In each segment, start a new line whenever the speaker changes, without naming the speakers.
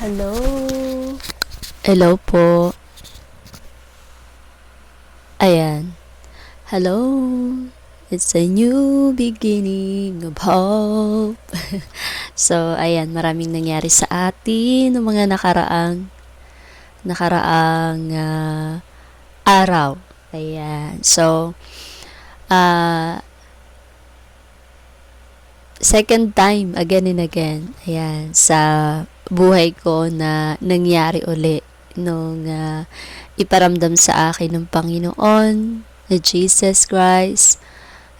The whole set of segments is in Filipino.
Hello? Hello po. Ayan. Hello. It's a new beginning of hope. so, ayan, maraming nangyari sa atin ng mga nakaraang nakaraang ah, araw. Ayan. So, ah second time again and again. Ayan, sa buhay ko na nangyari uli nung ah, iparamdam sa akin ng Panginoon na Jesus Christ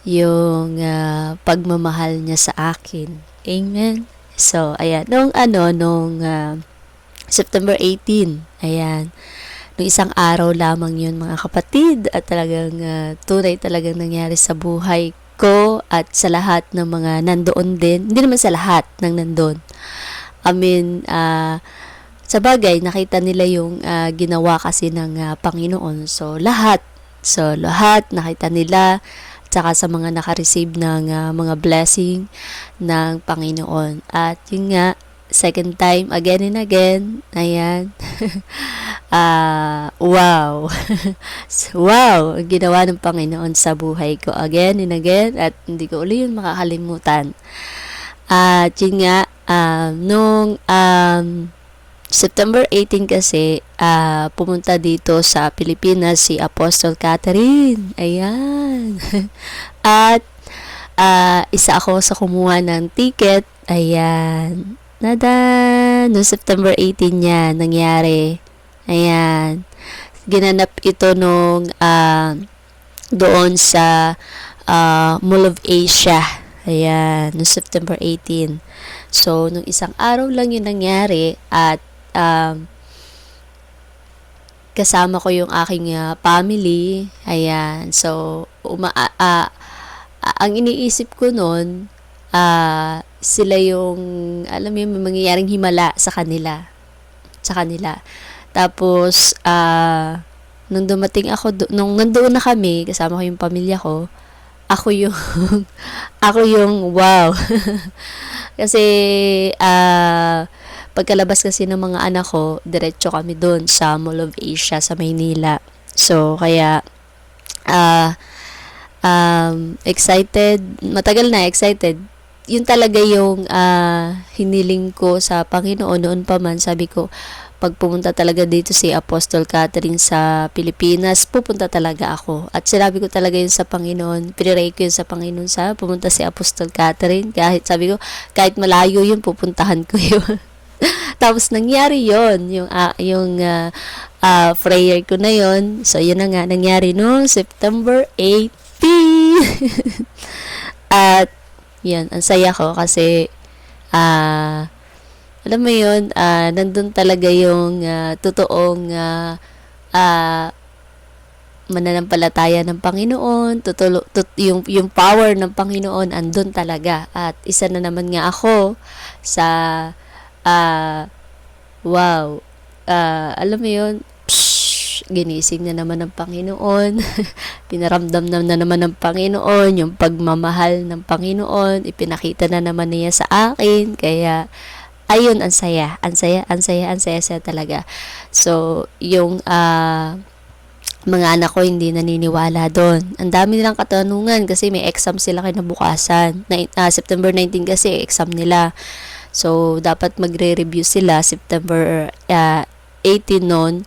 yung ah, pagmamahal niya sa akin. Amen. So, ayan, nung ano, nung ah, September 18, ayan, nung isang araw lamang yun mga kapatid at talagang ah, tunay talagang nangyari sa buhay ko at sa lahat ng mga nandoon din. Hindi naman sa lahat ng nandoon. I mean, ah, sa bagay, nakita nila yung ah, ginawa kasi ng ah, Panginoon. So, lahat. So, lahat nakita nila tsaka sa mga nakareceive ng ah, mga blessing ng Panginoon. At yun nga, second time, again and again, ayan, ah wow, wow, ginawa ng Panginoon sa buhay ko again and again at hindi ko uli yun makakalimutan. At yun nga, um, nung um, September 18 kasi, ah, pumunta dito sa Pilipinas si Apostle Catherine. Ayan. At ah, isa ako sa kumuha ng ticket. Ayan. Nada, no September 18 yan, nangyari. Ayan. Ginanap ito nung ah, doon sa ah, Mall of Asia. Ayan, no September 18. So, nung isang araw lang yun nangyari at um, kasama ko yung aking ah, family. Ayan. So, uma, ah, ah, ang iniisip ko noon, ah, sila yung, alam mo yung mangyayaring himala sa kanila. Sa kanila. Tapos, ah, nung dumating ako, nung nandoon na kami, kasama ko yung pamilya ko, ako yung, ako yung, wow. kasi, ah, pagkalabas kasi ng mga anak ko, diretso kami doon sa Mall of Asia sa Maynila. So, kaya, ah, um, excited, matagal na excited. Yun talaga yung ah, hiniling ko sa Panginoon noon pa man. Sabi ko, pag pumunta talaga dito si Apostol Catherine sa Pilipinas, pupunta talaga ako. At sinabi ko talaga yun sa Panginoon, piniray ko yun sa Panginoon sa pumunta si Apostol Catherine. Kahit sabi ko, kahit malayo yun, pupuntahan ko yun. Tapos nangyari yon yung ah, yung ah, ah, prayer ko na yon. So yun na nga nangyari no September 18. At yan, ang saya ko kasi ah alam mo yun, ah, nandun talaga yung ah, totoong ah, ah, mananampalataya ng Panginoon, tutulo, tut, yung, yung power ng Panginoon andun talaga. At isa na naman nga ako sa ah wow, ah, alam mo yun, psh, ginising na naman ng Panginoon, pinaramdam na, na naman ng Panginoon, yung pagmamahal ng Panginoon, ipinakita na naman niya sa akin, kaya, ayun, ang saya, ang saya, ang saya, ang saya, saya talaga. So, yung, ah, mga anak ko hindi naniniwala doon. Ang dami nilang katanungan kasi may exam sila kinabukasan. Na, ah, September 19 kasi exam nila. So, dapat magre-review sila September ah, 18 noon.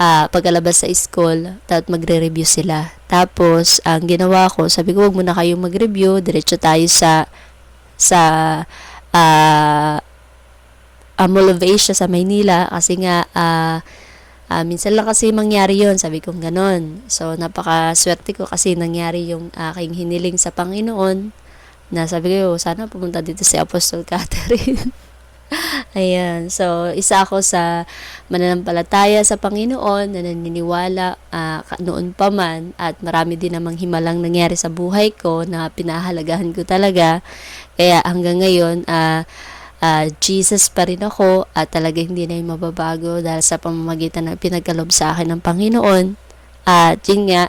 ah pagkalabas sa school, dapat magre-review sila. Tapos, ang ginawa ko, sabi ko, wag muna kayong mag-review, diretso tayo sa sa ah uh, Mall of Asia sa Maynila kasi nga ah, ah, minsan lang kasi mangyari yon sabi kong ganon. So, napaka-swerte ko kasi nangyari yung aking hiniling sa Panginoon na sabi ko, sana pumunta dito si Apostol Catherine. Ayan. So, isa ako sa mananampalataya sa Panginoon na naniniwala ah, ka- noon pa man at marami din namang himalang nangyari sa buhay ko na pinahalagahan ko talaga. Kaya hanggang ngayon, ah, ah, Jesus pa rin ako at talaga hindi na yung mababago dahil sa pamamagitan ng pinagkalob sa akin ng Panginoon. At yun nga,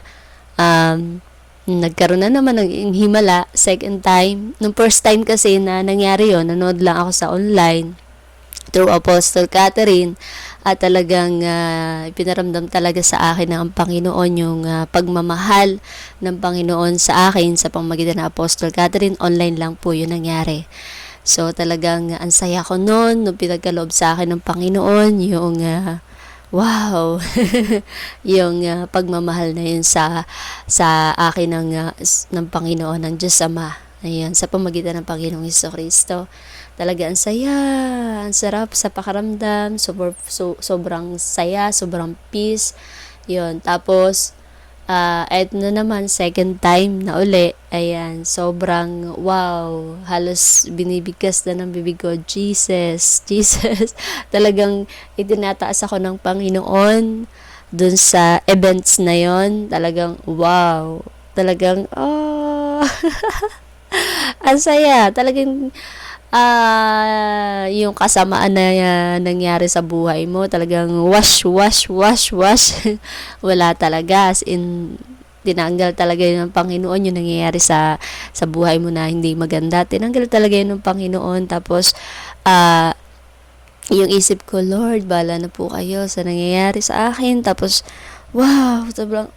um, nagkaroon na naman ng himala second time. Nung first time kasi na nangyari yon nanood lang ako sa online. through Apostle Catherine at talagang uh, ipinaramdam talaga sa akin ng Panginoon yung uh, pagmamahal ng Panginoon sa akin sa pamamagitan ng Apostle Catherine. Online lang po yun nangyari. So talagang ang saya ko noon nung pinagkaloob sa akin ng Panginoon yung uh, wow yung uh, pagmamahal na yun sa sa akin ng uh, ng Panginoon ng Diyos Ama. Ayan, sa pamagitan ng Panginoong Hesus Kristo talaga ang saya, ang sarap sa pakaramdam, super, so, sobrang saya, sobrang peace. Yun. Tapos, uh, eto na naman, second time na uli. Ayan, sobrang wow. Halos binibigkas na ng bibig ko. Jesus, Jesus. Talagang itinataas ako ng Panginoon dun sa events na yon Talagang wow. Talagang, oh. ang saya. Talagang, uh, yung kasamaan na uh, nangyari sa buhay mo, talagang wash, wash, wash, wash. Wala talaga. As in, tinanggal talaga yun ng Panginoon yung nangyayari sa sa buhay mo na hindi maganda. Tinanggal talaga yun ng Panginoon. Tapos, uh, yung isip ko, Lord, bala na po kayo sa nangyayari sa akin. Tapos, wow, sobrang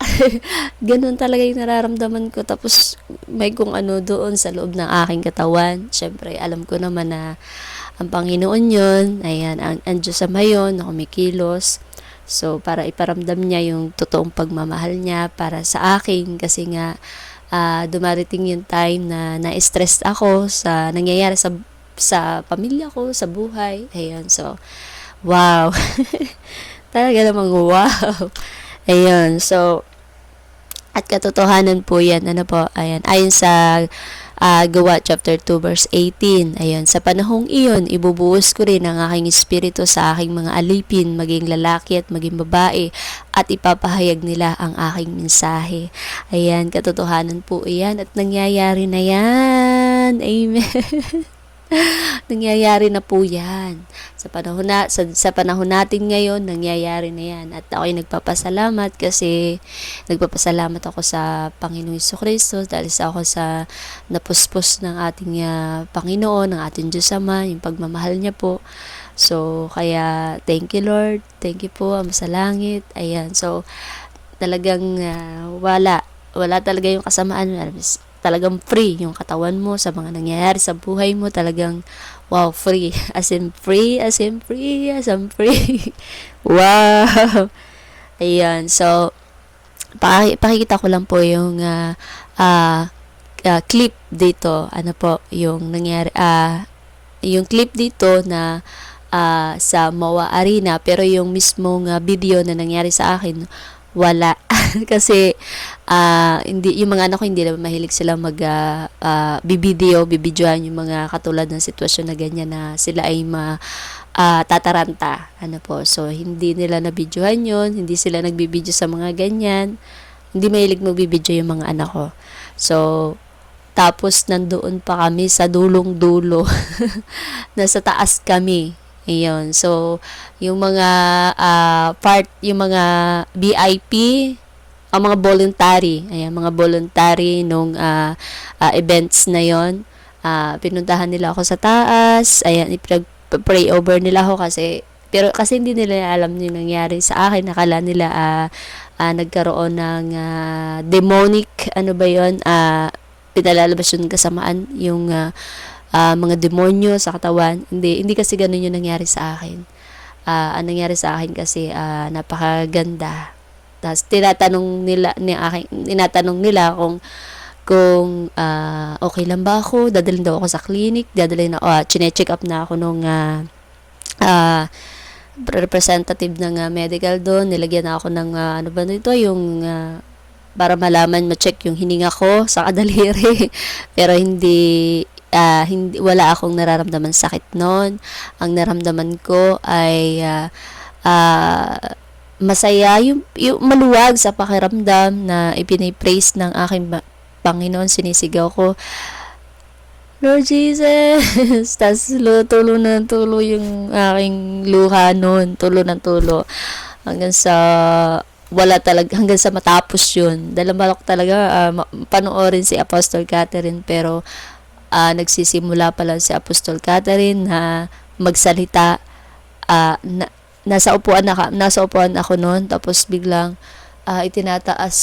ganun talaga yung nararamdaman ko. Tapos, may kung ano doon sa loob ng aking katawan. Siyempre, alam ko naman na ang Panginoon yun. Ayan, ang, ang Diyos sa mayon na kumikilos. So, para iparamdam niya yung totoong pagmamahal niya para sa akin. Kasi nga, uh, dumarating yung time na na-stress ako sa nangyayari sa sa pamilya ko, sa buhay. Ayan, so, wow. Talaga namang wow. Ayun, so, at katotohanan po yan, ano po, ayan, ayon sa uh, Gawa chapter 2 verse 18. Ayun, sa panahong iyon, ibubuhos ko rin ang aking espiritu sa aking mga alipin, maging lalaki at maging babae, at ipapahayag nila ang aking mensahe. Ayan, katotohanan po iyan at nangyayari na yan. Amen. nangyayari na po yan. Sa panahon, na, sa, sa panahon natin ngayon, nangyayari na yan. At ako'y nagpapasalamat kasi nagpapasalamat ako sa Panginoong Iso Kristo dahil sa ako sa napuspos ng ating uh, Panginoon, ng ating Diyos Ama, yung pagmamahal niya po. So, kaya thank you Lord, thank you po, Ama sa langit. Ayan, so talagang uh, wala, wala talaga yung kasamaan talagang free. Yung katawan mo sa mga nangyayari sa buhay mo talagang wow free. As in free as in free as in free. Wow. Ayan so pakikita ko lang po yung uh, uh, uh, clip dito. Ano po yung nangyari uh, yung clip dito na uh, sa Mawa Arena. Pero yung mismong uh, video na nangyari sa akin wala. Kasi, uh, hindi, yung mga anak ko hindi naman mahilig sila mag uh, uh, bibideo, bibidyoan yung mga katulad ng sitwasyon na ganyan na sila ay ma uh, tataranta. Ano po. So, hindi nila nabidyohan yon hindi sila nagbibidyo sa mga ganyan. Hindi mahilig magbibidyo yung mga anak ko. So, tapos nandoon pa kami sa dulong-dulo. Nasa taas kami Ayun. So, yung mga uh, part, yung mga VIP, ang mga voluntary, ayan, mga voluntary nung uh, uh, events na yon uh, pinuntahan nila ako sa taas, ayan, ipag-pray over nila ako kasi, pero kasi hindi nila alam yung nangyari sa akin, nakala nila uh, uh, nagkaroon ng uh, demonic, ano ba yon uh, pinalalabas yung kasamaan, yung uh, uh, mga demonyo sa katawan. Hindi, hindi kasi ganun yung nangyari sa akin. Uh, ang nangyari sa akin kasi uh, napakaganda. Tapos tinatanong nila ni akin, tinatanong nila kung kung uh, okay lang ba ako, dadalhin daw ako sa clinic, dadalhin na, uh, chine-check up na ako nung uh, uh, representative ng uh, medical doon, nilagyan na ako ng, uh, ano ba nito, yung uh, para malaman, ma-check yung hininga ko sa kadaliri. Pero hindi, uh, hindi, wala akong nararamdaman sakit noon. Ang naramdaman ko ay uh, uh, masaya, yung, yung maluwag sa pakiramdam na ipinipraise ng aking Panginoon, sinisigaw ko, Lord Jesus! Tapos tulo ng tulo yung aking luha noon, tulo ng tulo. Hanggang sa wala talaga hanggang sa matapos yun. Dahil malak talaga uh, panoorin si Apostle Catherine pero ah, nagsisimula pa lang si Apostol Catherine na magsalita. Ah, na, nasa upuan na, nasa upuan ako noon tapos biglang ah, itinataas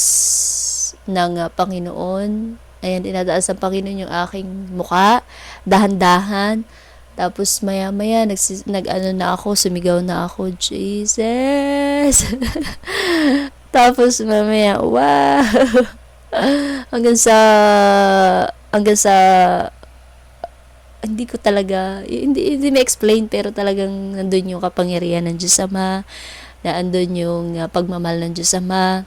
ng ah, Panginoon. Ayan, tinataas ng Panginoon yung aking muka, dahan-dahan. Tapos maya-maya nagsis, nag ano na ako, sumigaw na ako, Jesus. Tapos mamaya, wow. hanggang sa hanggang sa hindi ko talaga hindi hindi ma-explain pero talagang nandun yung kapangyarihan ng Diyos Ama na andun yung uh, pagmamahal ng Diyos Ama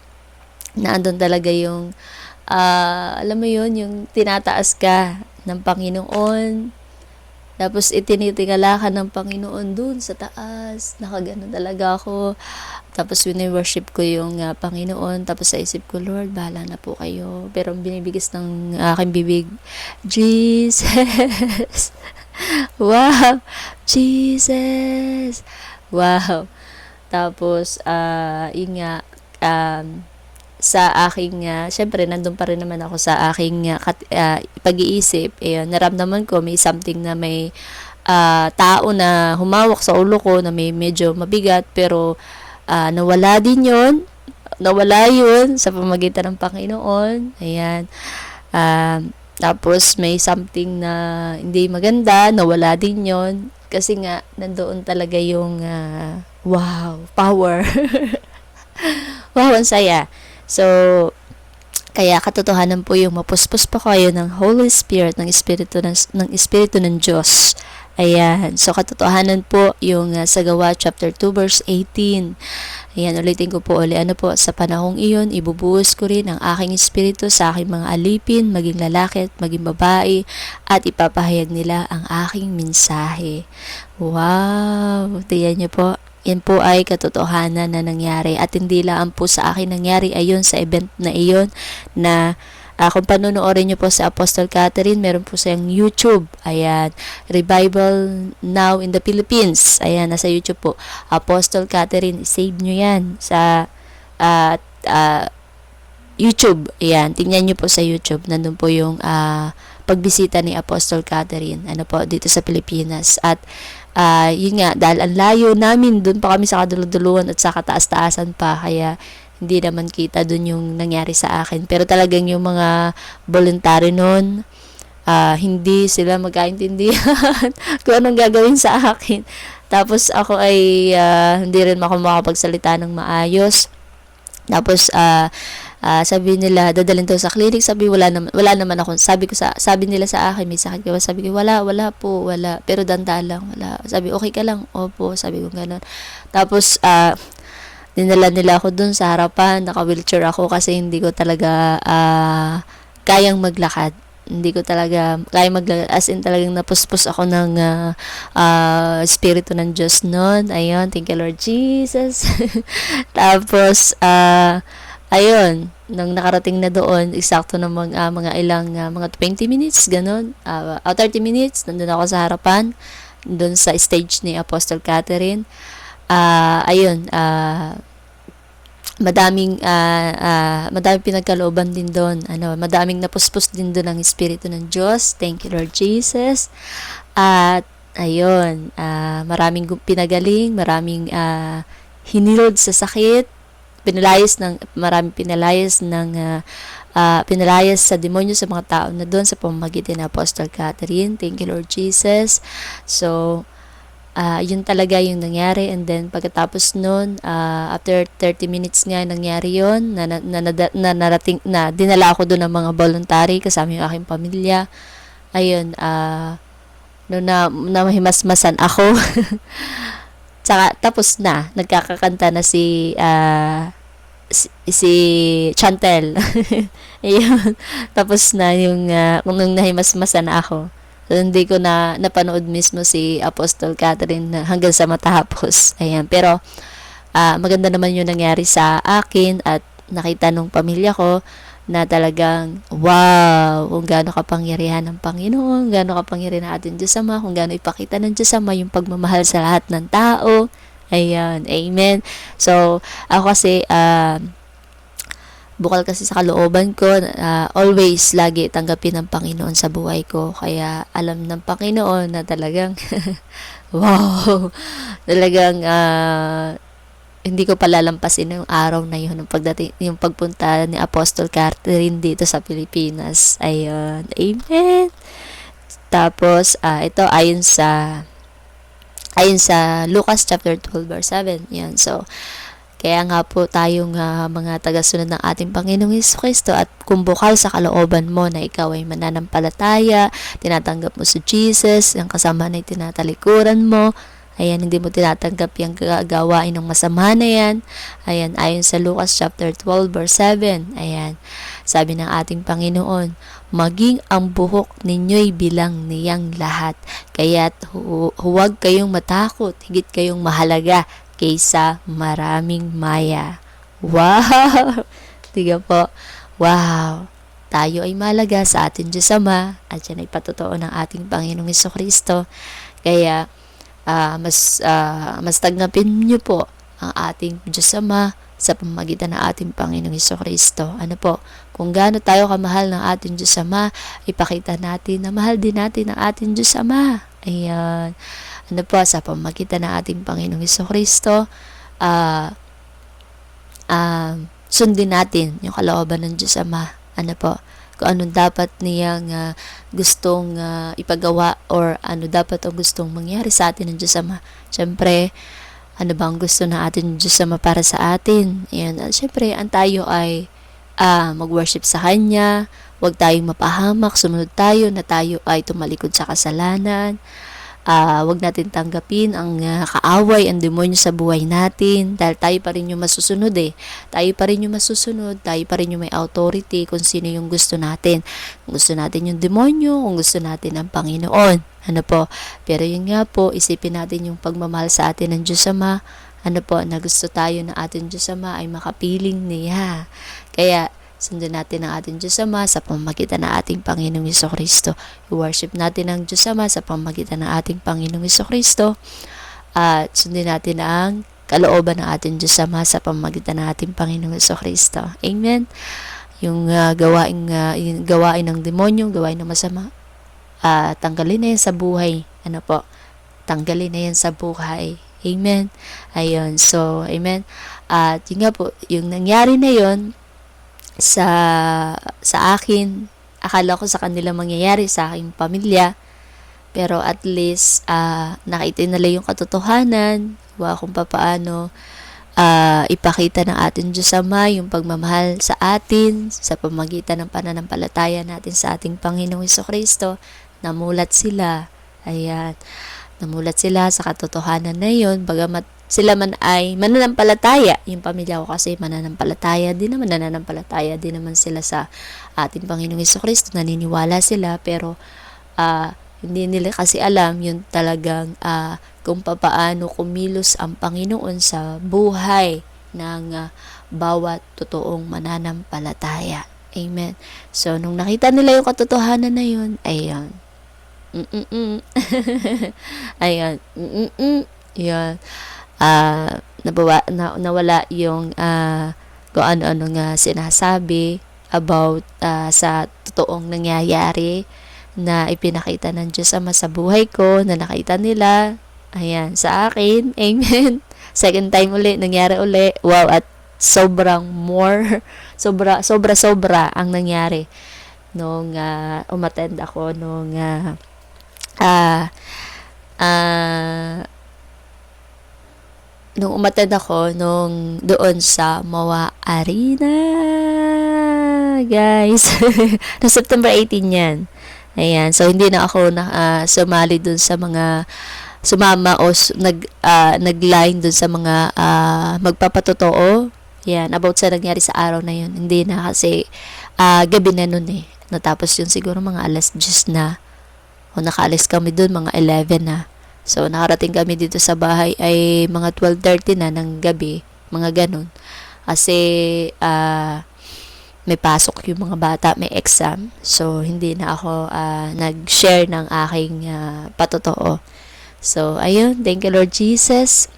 na andun talaga yung uh, alam mo yun yung tinataas ka ng Panginoon tapos itinitingala ka ng Panginoon dun sa taas. Nakagano talaga ako. Tapos wini-worship ko yung uh, Panginoon. Tapos sa isip ko, Lord, bahala na po kayo. Pero binibigis ng aking bibig, Jesus. wow. Jesus. Wow. Tapos, uh, yun nga, um, sa aking, uh, syempre, nandun pa rin naman ako sa aking uh, kat, uh, pag-iisip. Ayun, naramdaman ko may something na may uh, tao na humawak sa ulo ko na may medyo mabigat pero uh, nawala din yon nawala yun sa pamagitan ng Panginoon. Ayan. Uh, tapos may something na hindi maganda, nawala din yon Kasi nga, nandoon talaga yung uh, wow, power. wow, ang saya. So, kaya katotohanan po yung mapuspos pa kayo ng Holy Spirit, ng Espiritu ng, ng Espiritu ng Diyos. Ayan. So, katotohanan po yung uh, sa gawa chapter 2 verse 18. Ayan, ulitin ko po uli. Ano po, sa panahong iyon, ibubuhos ko rin ang aking espiritu sa aking mga alipin, maging lalaki at maging babae, at ipapahayag nila ang aking mensahe. Wow! Tiyan niyo po, yan po ay katotohanan na nangyari at hindi lang po sa akin nangyari ayon sa event na iyon na uh, kung panonoorin nyo po sa Apostle Catherine, meron po siyang YouTube. Ayan, Revival Now in the Philippines. Ayan, nasa YouTube po. Apostle Catherine, save nyo yan sa uh, uh, YouTube. Ayan, tingnan nyo po sa YouTube. Nandun po yung uh, pagbisita ni Apostle Catherine ano po dito sa Pilipinas at uh, yun nga, dahil ang layo namin, doon pa kami sa kaduluduluan at sa kataas-taasan pa, kaya hindi naman kita doon yung nangyari sa akin. Pero talagang yung mga voluntary noon, uh, hindi sila magkaintindihan kung anong gagawin sa akin. Tapos ako ay uh, hindi rin ako makapagsalita ng maayos. Tapos uh, uh, sabi nila dadalhin daw sa clinic. Sabi wala naman wala naman ako. Sabi ko sa sabi nila sa akin may sakit ka sabi ko wala wala po wala. Pero danda lang wala. Sabi okay ka lang? Opo sabi ko ganoon tapos uh, dinala nila ako dun sa harapan. Naka wheelchair ako kasi hindi ko talaga uh, kayang maglakad. Hindi ko talaga kaya maglakad. As in talagang napuspos ako ng uh, uh, espiritu ng Diyos noon ayun thank you Lord Jesus. Tapos uh, ayun, nang nakarating na doon, eksakto ng mga, uh, mga ilang, uh, mga 20 minutes, ganun, uh, uh, 30 minutes, nandun ako sa harapan, doon sa stage ni Apostle Catherine. Uh, ayun, uh, madaming uh, uh, madaming pinagkalooban din doon. Ano, madaming napuspos din doon ng espiritu ng Diyos. Thank you Lord Jesus. At ayun, uh, maraming pinagaling, maraming uh, hinilod sa sakit, pinalayas ng marami pinalayas ng uh, uh, pinalayas sa demonyo sa mga tao na doon sa pamamagitan ng Apostle Catherine. Thank you Lord Jesus. So uh, yun talaga yung nangyari and then pagkatapos noon uh, after 30 minutes nga nangyari yon na, na, na, na, na, narating, na dinala ako doon ng mga voluntary kasama yung aking pamilya ayun uh, no na, na mahimasmasan ako Tsaka, tapos na, nagkakakanta na si uh, si, si Chantel. Ayun. Tapos na yung, uh, nung nahimasmasa na ako. So, hindi ko na napanood mismo si Apostle Catherine hanggang sa matapos. Ayan. Pero, uh, maganda naman yung nangyari sa akin at nakita nung pamilya ko na talagang, wow, kung gaano kapangyarihan ng Panginoon, gaano kapangyarihan ng ating Diyos Ama, kung gaano ipakita ng Diyos Ama yung pagmamahal sa lahat ng tao, Ayan, amen. So, ako kasi, uh, bukal kasi sa kalooban ko, ah, always lagi tanggapin ng Panginoon sa buhay ko. Kaya alam ng Panginoon na talagang, wow, talagang ah, hindi ko palalampasin yung araw na yun, yung, pagdating, yung pagpunta ni Apostle Catherine dito sa Pilipinas. Ayun, amen. Tapos, ah, ito ayon sa ayon sa Lucas chapter 12 verse 7. Yan. So, kaya nga po tayong ah, mga tagasunod ng ating Panginoong Hesus Kristo at kung bukal sa kalooban mo na ikaw ay mananampalataya, tinatanggap mo si Jesus, ang kasama na tinatalikuran mo, ayan, hindi mo tinatanggap yung gawain ng masama na yan, ayan, ayon sa Lucas chapter 12 verse 7, ayan, sabi ng ating Panginoon, maging ang buhok ninyo'y bilang niyang lahat, kaya't hu- huwag kayong matakot, higit kayong mahalaga kaysa maraming maya. Wow! Tiga po. Wow! Tayo ay malaga sa ating Diyos Ama at yan ay patotoo ng ating Panginoong Kristo. Kaya ah, mas, ah, mas tagnapin niyo po ang ating Diyos Ama sa pamagitan ng ating Panginoong Iso Kristo. Ano po? Kung gaano tayo kamahal ng ating Diyos Ama, ipakita natin na mahal din natin ang ating Diyos Ama. Ayan ano po, sa pamagitan ng ating Panginoong Iso Kristo, uh, uh, sundin natin yung kalooban ng Diyos Ama. Ano po, kung anong dapat niyang uh, gustong uh, ipagawa or ano dapat ang gustong mangyari sa atin ng Diyos Ama. Siyempre, ano ba ang gusto ng ating Diyos Ama para sa atin? Ayan, at siyempre, ang tayo ay uh, mag-worship sa Kanya, huwag tayong mapahamak, sumunod tayo na tayo ay tumalikod sa kasalanan, uh, wag natin tanggapin ang uh, kaaway, ang demonyo sa buhay natin dahil tayo pa rin yung masusunod eh. Tayo pa rin yung masusunod, tayo pa rin yung may authority kung sino yung gusto natin. Kung gusto natin yung demonyo, kung gusto natin ang Panginoon. Ano po? Pero yun nga po, isipin natin yung pagmamahal sa atin ng Diyos Ama. Ano po, na gusto tayo na ating Diyos Ama ay makapiling niya. Kaya, Sundan natin ang ating Diyos Ama sa pamagitan ng ating Panginoong Iso Kristo. I-worship natin ang Diyos Ama sa pamagitan ng ating Panginoong Iso Kristo. At sundin natin ang kalooban ng ating Diyos Ama sa pamagitan ng ating Panginoong Iso Kristo. Amen. Yung uh, gawain, uh, yung gawain ng demonyo, gawain ng masama, uh, tanggalin na yan sa buhay. Ano po? Tanggalin na yan sa buhay. Amen. Ayun. So, amen. At yun nga po, yung nangyari na yon sa sa akin. Akala ko sa kanila mangyayari sa aking pamilya. Pero at least uh, nakita nila yung katotohanan. Wa kung papaano uh, ipakita ng ating Diyos Ama yung pagmamahal sa atin sa pamagitan ng pananampalataya natin sa ating Panginoong Iso Kristo namulat sila. Ayan. Namulat sila sa katotohanan na yon bagamat sila man ay mananampalataya. Yung pamilya ko kasi mananampalataya din naman, nananampalataya din naman sila sa ating Panginoong Iso Kristo. Naniniwala sila pero uh, hindi nila kasi alam yung talagang uh, kung papaano kumilos ang Panginoon sa buhay ng uh, bawat totoong mananampalataya. Amen. So, nung nakita nila yung katotohanan na yun, ayun. Mm-mm-mm. ayun. Mm-mm-mm. Yan uh, nabawa, na, nawala yung uh, kung ano-ano nga sinasabi about uh, sa totoong nangyayari na ipinakita ng Diyos Ama sa buhay ko, na nakita nila, ayan, sa akin, amen. Second time uli, nangyari uli, wow, at sobrang more, sobra, sobra, sobra ang nangyari nung uh, umattend ako nung uh, uh, uh, nung umatid ako nung doon sa Mawa Arena guys. No September 18 yan. Ayan. So hindi na ako na uh, sumali doon sa mga sumama o nag uh, nag-line doon sa mga uh, magpapatotoo. Yan about sa nangyari sa araw na yun. Hindi na kasi uh, gabi na noon eh. Natapos yun siguro mga alas 10 na. O nakaalis kami doon mga 11 na So, nakarating kami dito sa bahay ay mga 12.30 na ng gabi, mga ganun. Kasi, uh, may pasok yung mga bata, may exam. So, hindi na ako uh, nag-share ng aking uh, patotoo. So, ayun, thank you Lord Jesus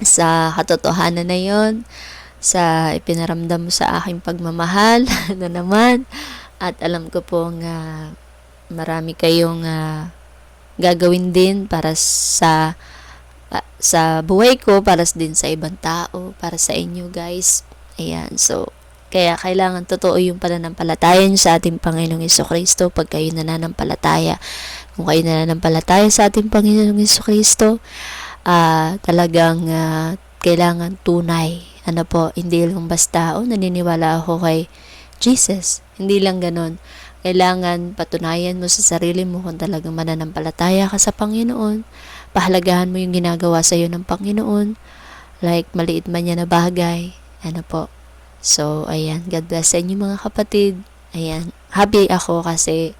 sa katotohanan na yon sa ipinaramdam mo sa aking pagmamahal na naman. At alam ko po nga marami kayong ah, gagawin din para sa ah, sa buhay ko, para din sa ibang tao, para sa inyo guys. Ayan, so kaya kailangan totoo yung pananampalataya niyo sa ating Panginoong Iso Kristo pag kayo nananampalataya. Kung kayo nananampalataya sa ating Panginoong Iso Kristo, ah talagang ah, kailangan tunay. Ano po, hindi lang basta, oh, naniniwala ako kay Jesus. Hindi lang ganon. Kailangan patunayan mo sa sarili mo kung talagang mananampalataya ka sa Panginoon. Pahalagahan mo yung ginagawa sa iyo ng Panginoon. Like, maliit man yan na bagay. Ano po. So, ayan. God bless sa inyo mga kapatid. Ayan. Happy ako kasi,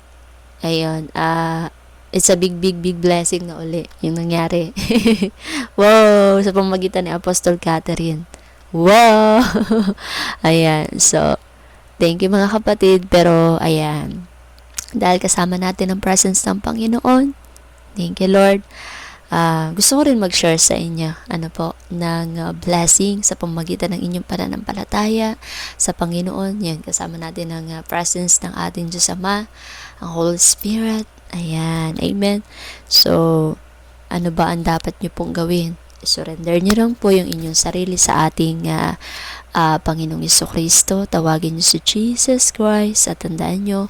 ayun, ah, it's a big, big, big blessing na uli yung nangyari. wow! Sa pamagitan ni Apostle Catherine. Wow! ayan. So, thank you mga kapatid. Pero, ayan. Dahil kasama natin ang presence ng Panginoon. Thank you, Lord. Ah, gusto ko rin mag-share sa inyo ano po ng ah, blessing sa pamagitan ng inyong pananampalataya sa Panginoon. Yan kasama natin ang ah, presence ng ating Diyos Ama, ang Holy Spirit. Ayan. Amen. So, ano ba ang dapat nyo pong gawin? Surrender nyo lang po yung inyong sarili sa ating ah, ah, Panginoong Iso Kristo. Tawagin nyo si Jesus Christ at tandaan nyo,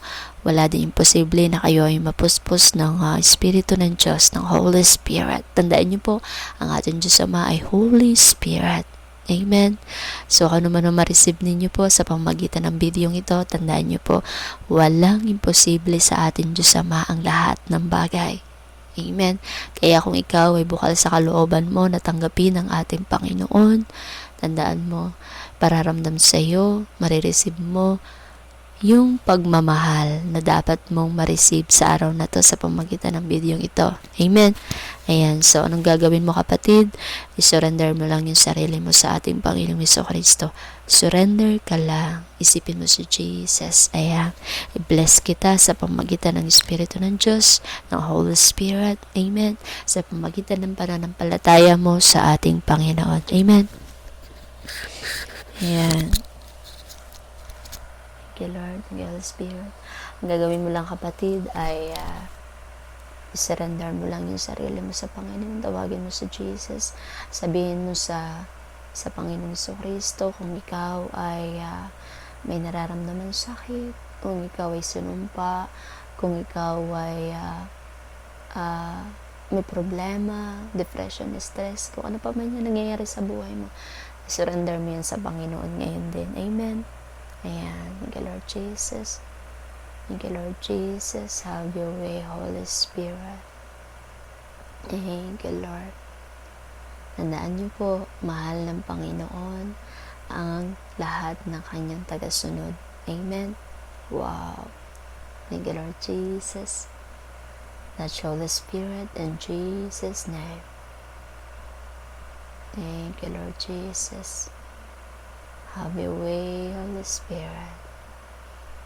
wala din imposible na kayo ay mapuspos ng ah, Espiritu ng Diyos, ng Holy Spirit. Tandaan nyo po, ang ating Diyos Ama ay Holy Spirit. Amen. So, ano man ang ma-receive ninyo po sa pamagitan ng videong ito, tandaan nyo po, walang imposible sa ating Diyos Ama ang lahat ng bagay. Amen. Kaya kung ikaw ay bukal sa kalooban mo na tanggapin ang ating Panginoon, tandaan mo, pararamdam sa iyo, marireceive mo yung pagmamahal na dapat mong ma-receive sa araw na to sa pamagitan ng videong ito. Amen. Ayan, so anong gagawin mo kapatid? I-surrender mo lang yung sarili mo sa ating Panginoong Kristo. Surrender ka lang. Isipin mo si Jesus. Ayan. I-bless kita sa pamagitan ng Espiritu ng Diyos, ng Holy Spirit. Amen. Sa pamagitan ng pananampalataya mo sa ating Panginoon. Amen. Ayan. Thank you, Lord. Thank you, Holy Spirit. Ang gagawin mo lang, kapatid, ay uh, surrender mo lang yung sarili mo sa Panginoon. Tawagin mo sa Jesus. Sabihin mo sa sa Panginoon sa Kristo kung ikaw ay uh, may nararamdaman sakit, kung ikaw ay sinumpa, kung ikaw ay uh, uh, may problema, depression, stress, kung ano pa man yung nangyayari sa buhay mo, surrender mo yan sa Panginoon ngayon din. Amen. Ayan. Thank you, Lord Jesus. Thank you, Lord Jesus. Have your way, Holy Spirit. Thank you, Lord. Tandaan niyo po, mahal ng Panginoon ang lahat ng kanyang tagasunod. Amen. Wow. Thank you, Lord Jesus. That's Holy Spirit in Jesus' name. Thank you, Lord Jesus. Have your way, Holy Spirit.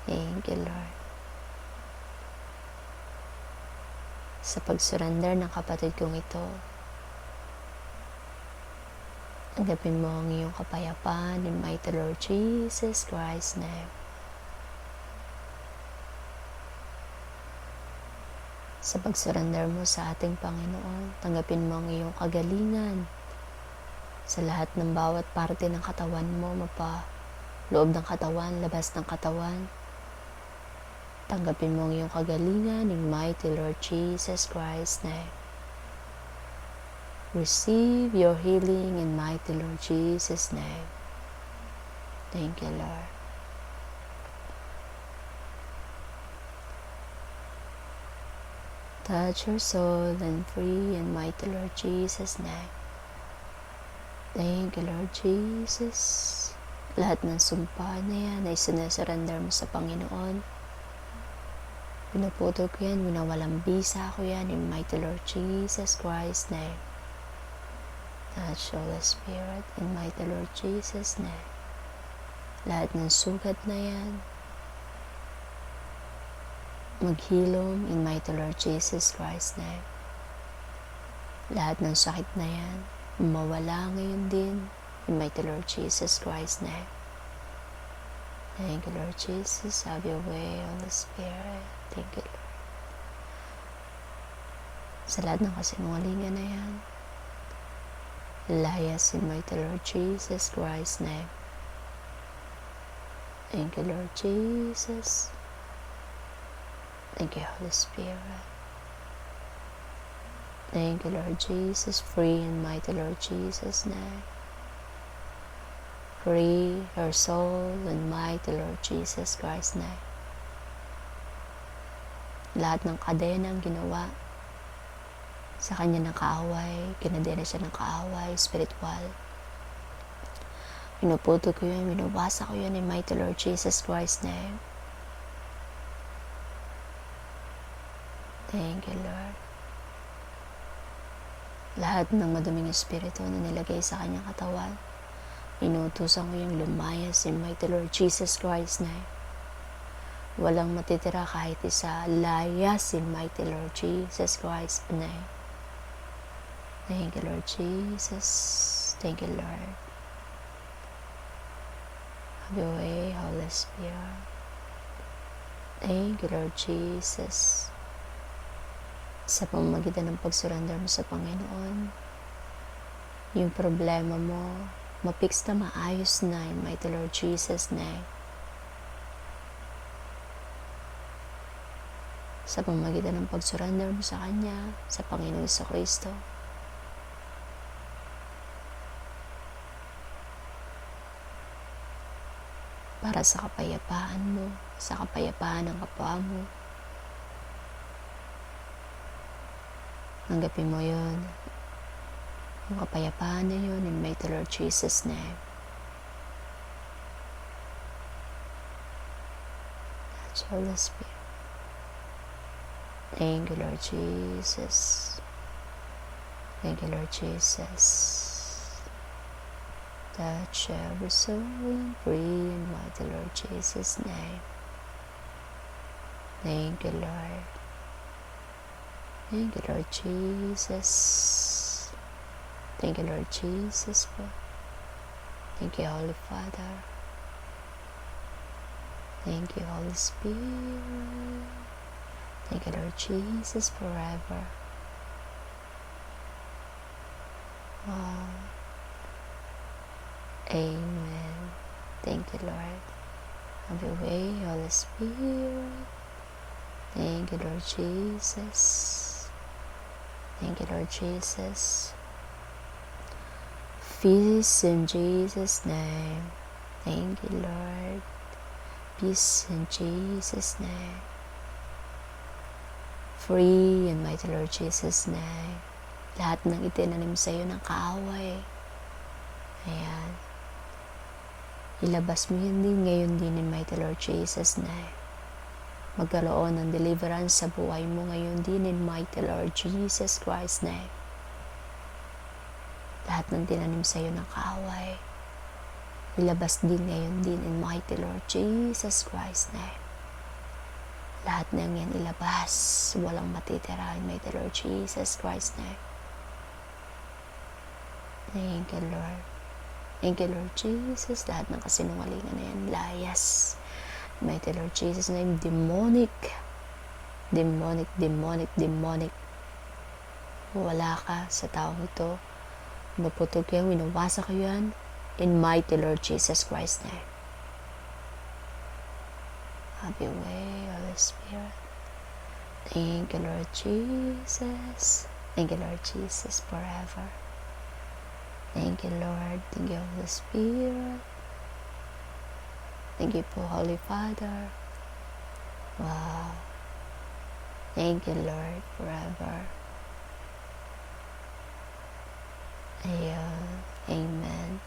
Thank you, Lord. Sa pag-surrender ng kapatid kong ito, tanggapin mo ang iyong kapayapaan in mighty Lord Jesus Christ's name. Sa pag-surrender mo sa ating Panginoon, tanggapin mo ang iyong kagalingan, sa lahat ng bawat parte ng katawan mo, mapa loob ng katawan, labas ng katawan. Tanggapin mo ang iyong kagalingan in mighty Lord Jesus Christ's name. Receive your healing in mighty Lord Jesus' name. Thank you, Lord. Touch your soul and free in mighty Lord Jesus' name. Thank you, Lord Jesus. Lahat ng sumpa na yan ay sinesurrender mo sa Panginoon. Pinuputol ko yan, winawalang bisa ko yan in mighty Lord Jesus Christ's name. Touch Holy Spirit in mighty Lord Jesus name. Lahat ng sugat na yan, maghilom in mighty Lord Jesus Christ's name. Lahat ng sakit na yan, mawala ngayon din In mighty Lord Jesus Christ's name. Thank you, Lord Jesus. Have your way, Holy Spirit. Thank you, Lord. Sa lahat ng kasinungalingan na yan, Elias in mighty Lord Jesus Christ's name. Thank you, Lord Jesus. Thank you, Holy Spirit. Thank you, Lord Jesus. Free in mighty Lord Jesus' name. Free your soul in mighty Lord Jesus Christ's name. Lahat ng kadena ang ginawa sa kanya ng kaaway, kinadena siya ng kaaway, spiritual. Pinuputo ko yun, binubasa ko yun in mighty Lord Jesus Christ's name. Thank you, Lord. Lahat ng maduming espiritu na nilagay sa kanyang katawan, inutusan ko yung lumayas in mighty Lord Jesus Christ's name. Walang matitira kahit isa. Layas in mighty Lord Jesus Christ's name. Thank you, Lord Jesus. Thank you, Lord. Have your way, Holy Spirit. Thank you, Lord Jesus. Sa pamamagitan ng pagsurrender mo sa Panginoon, yung problema mo, mapix na maayos na in mighty Lord Jesus' name. Sa pamamagitan ng pagsurrender mo sa Kanya, sa Panginoon sa Kristo, para sa kapayapaan mo, sa kapayapaan ng kapwa mo. Tanggapin mo yun. Yung kapayapaan na yun in mighty Lord Jesus' name. That's Holy Spirit. Thank you, Lord Jesus. Thank you, Lord Jesus. Touch every soul and free in my mighty Lord Jesus' name. Thank you, Lord. Thank you, Lord Jesus. Thank you, Lord Jesus. Thank you, Holy Father. Thank you, Holy Spirit. Thank you, Lord Jesus, forever. Wow. Amen. Thank you, Lord. Have your way, Holy Spirit. Thank you, Lord Jesus. Thank you, Lord Jesus. Peace in Jesus' name. Thank you, Lord. Peace in Jesus' name. Free in mighty Lord Jesus' name. Lahat ng itinanim sa iyo ng kaaway. Ayan. Ilabas mo yun din ngayon din in mighty Lord Jesus' name. Magkaroon ng deliverance sa buhay mo ngayon din in mighty Lord Jesus Christ's name. Lahat ng tinanim sa iyo ng kaaway. Ilabas din ngayon din in mighty Lord Jesus Christ's name. Lahat ng yan ilabas. Walang matitira in mighty Lord Jesus Christ's name. Thank you, Lord. Thank you, Lord Jesus. Lahat ng kasinungalingan na yan, layas. Mighty Lord Jesus name, demonic. Demonic, demonic, demonic. Wala ka sa taong ito. Maputog yan, winawasa ko yan. In mighty Lord Jesus Christ's name. Have your way, Holy Spirit. Thank you, Lord Jesus. Thank you, Lord Jesus, forever. Thank you, Lord. Thank you, Holy Spirit. Thank you po, Holy Father. Wow. Thank you, Lord, forever. Ayun. Amen.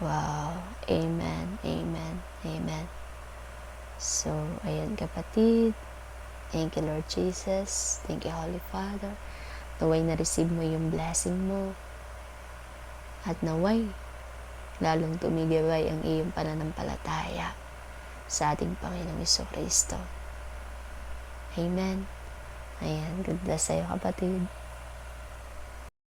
Wow. Amen. Amen. Amen. So, ayun kapatid. Thank you, Lord Jesus. Thank you, Holy Father. Naway na-receive mo yung blessing mo. At naway, lalong tumigibay ang iyong pananampalataya sa ating Panginoong Iso Kristo. Amen. Ayan, good bless sa'yo kapatid.